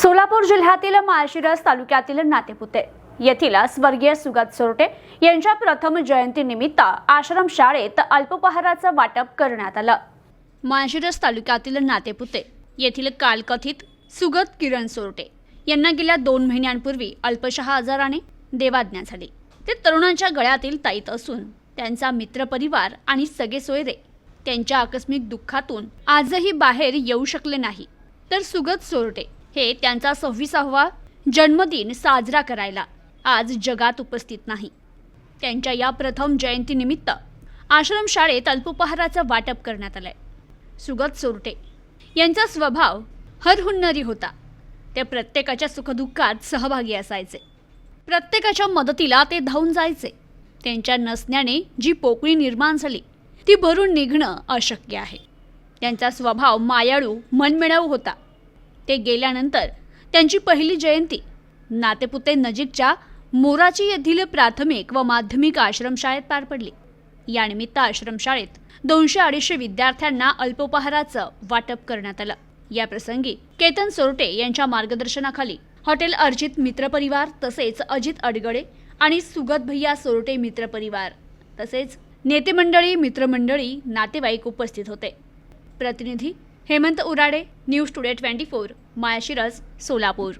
सोलापूर जिल्ह्यातील माळशिरस तालुक्यातील नातेपुते येथील स्वर्गीय सुगत सोरटे यांच्या प्रथम जयंतीनिमित्त आश्रम शाळेत अल्पपहाराचं वाटप करण्यात आलं. माळशिरस तालुक्यातील नातेपुते येथील कालकथित सुगत किरण सोरटे यांना गेल्या दोन महिन्यांपूर्वी अल्पशहा आजाराने देवाज्ञा झाली. ते तरुणांच्या गळ्यातील ताईत असून त्यांचा मित्रपरिवार आणि सगळे सोयरे त्यांच्या आकस्मिक दुःखातून आजही बाहेर येऊ शकले नाही. तर सुगत सोरटे हे त्यांचा सव्वीसावा जन्मदिन साजरा करायला आज जगात उपस्थित नाही. त्यांच्या या प्रथम जयंतीनिमित्त आश्रमशाळेत अल्पोपहाराचं वाटप करण्यात आलंय. सुगत सोरटे यांचा स्वभाव हरहुन्नरी होता. ते प्रत्येकाच्या सुखदुःखात सहभागी असायचे. प्रत्येकाच्या मदतीला ते धावून जायचे. त्यांच्या नसण्याने जी पोकळी निर्माण झाली ती भरून निघणं अशक्य आहे. त्यांचा स्वभाव मायाळू मनमिळाऊ होता. ते गेल्यानंतर त्यांची पहिली जयंती. नातेपुते नजीकच्या मोराची येथील प्राथमिक व माध्यमिक आश्रमशाळेत पार पडली. यानिमित्त आश्रमशाळेत दोनशे अडीचशे विद्यार्थ्यांना अल्पोपहाराचं वाटप करण्यात आलं. या प्रसंगी केतन सोरटे यांच्या मार्गदर्शनाखाली हॉटेल अर्जित मित्रपरिवार तसेच अजित अडगडे आणि सुगत भैया सोरटे मित्रपरिवार तसेच नेतेमंडळी मित्रमंडळी नातेवाईक उपस्थित होते. प्रतिनिधी Hemant Urade news today twenty four मायाशिरस Solapur.